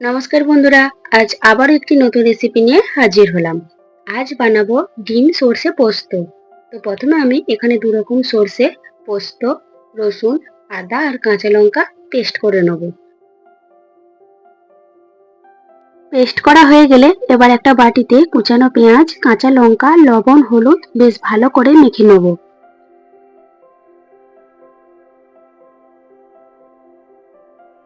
নমস্কার বন্ধুরা, আজ আবার একটি নতুন রেসিপি নিয়ে হাজির হলাম। আজ বানাবো ডিম সর্ষে পোস্ত। তো প্রথমে আমি এখানে দু রকম সর্ষে, পোস্ত, রসুন, আদা আর কাঁচা লঙ্কা পেস্ট করে নেব। পেস্ট করা হয়ে গেলে এবার একটা বাটিতে কুচানো পেঁয়াজ, কাঁচা লঙ্কা, লবণ, হলুদ বেশ ভালো করে মেখে নেব।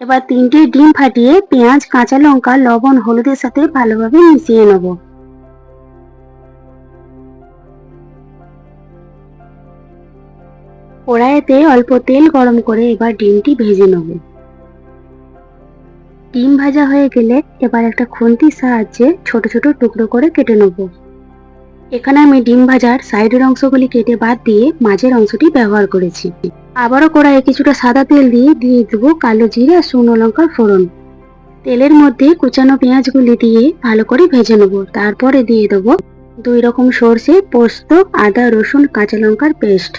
এবার তিনটে ডিম ফাটিয়ে পেঁয়াজ, কাঁচা লঙ্কা, লবণ, হলুদের সাথে ভালোভাবে মিশিয়ে নেব। কড়াইতে অল্প তেল গরম করে এবার ডিমটি ভেজে নেব। ডিম ভাজা হয়ে গেলে এবার একটা খুন্তির সাহায্যে ছোট ছোট টুকরো করে কেটে নেব। এখানে আমি ডিম ভাজার সাইডের অংশগুলি কেটে বাদ দিয়ে মাঝের অংশটি ব্যবহার করেছি। আবারও কড়াইয়ে কিছুটা সাদা তেল দিয়ে দিয়ে দেবো কালো জিরে আর শুকনো লঙ্কার ফোড়ন। তেলের মধ্যে কুচানো পেঁয়াজগুলি দিয়ে ভালো করে ভেজে নেব। তারপরে দিয়ে দেবো দুই রকম সর্ষে, পোস্ত, আদা, রসুন, কাঁচা লঙ্কার পেস্ট।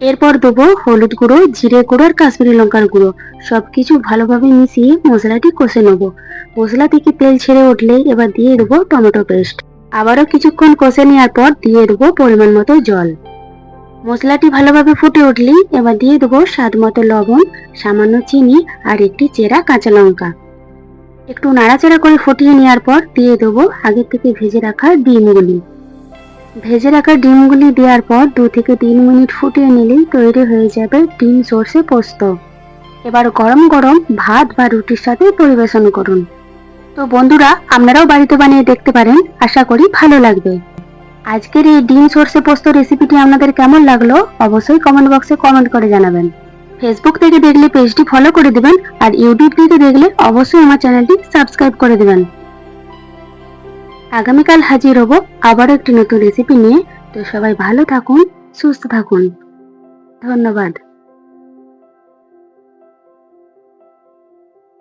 এরপর দেবো হলুদ গুঁড়ো, জিরে গুঁড়ো আর কাশ্মীরি লঙ্কার গুঁড়ো। সবকিছু ভালোভাবে মিশিয়ে মশলাটি কষে নেব। মশলা থেকে তেল ছেড়ে উঠলে এবার দিয়ে দেবো টমেটো পেস্ট। আবারও কিছুক্ষণ কষে নেওয়ার পর দিয়ে দেবো পরিমাণ মতো জল। মশলাটি ভালোভাবে ফুটে উঠলেই এবার দিয়ে দেবো স্বাদ মতো লবণ, সামান্য চিনি আর একটি চেরা কাঁচা লঙ্কা। একটু নাড়াচাড়া করে ফুটিয়ে নেওয়ার পর দিয়ে দেবো আগের থেকে ভেজে রাখা ডিমগুলি। ভেজে রাখা ডিমগুলি দেওয়ার পর দু থেকে তিন মিনিট ফুটিয়ে নিলেই তৈরি হয়ে যাবে ডিম সর্ষে পোস্ত। এবার গরম গরম ভাত বা রুটির সাথে পরিবেশন করুন। তো বন্ধুরা, আপনারাও বাড়িতে বানিয়ে দেখতে পারেন, আশা করি ভালো লাগবে। আজকের এই ডিম সর্ষে পোস্ত রেসিপিটি আপনাদের কেমন লাগল অবশ্যই কমেন্ট বক্সে কমেন্ট করে জানাবেন। ফেসবুক থেকে দেখলে পেজটি ফলো করে দেবেন আর ইউটিউব থেকে দেখলে অবশ্যই আমার চ্যানেলটি সাবস্ক্রাইব করে দেবেন। আগামীকাল হাজির হব আবার একটি নতুন রেসিপি নিয়ে। তো সবাই ভালো থাকুন, সুস্থ থাকুন। ধন্যবাদ।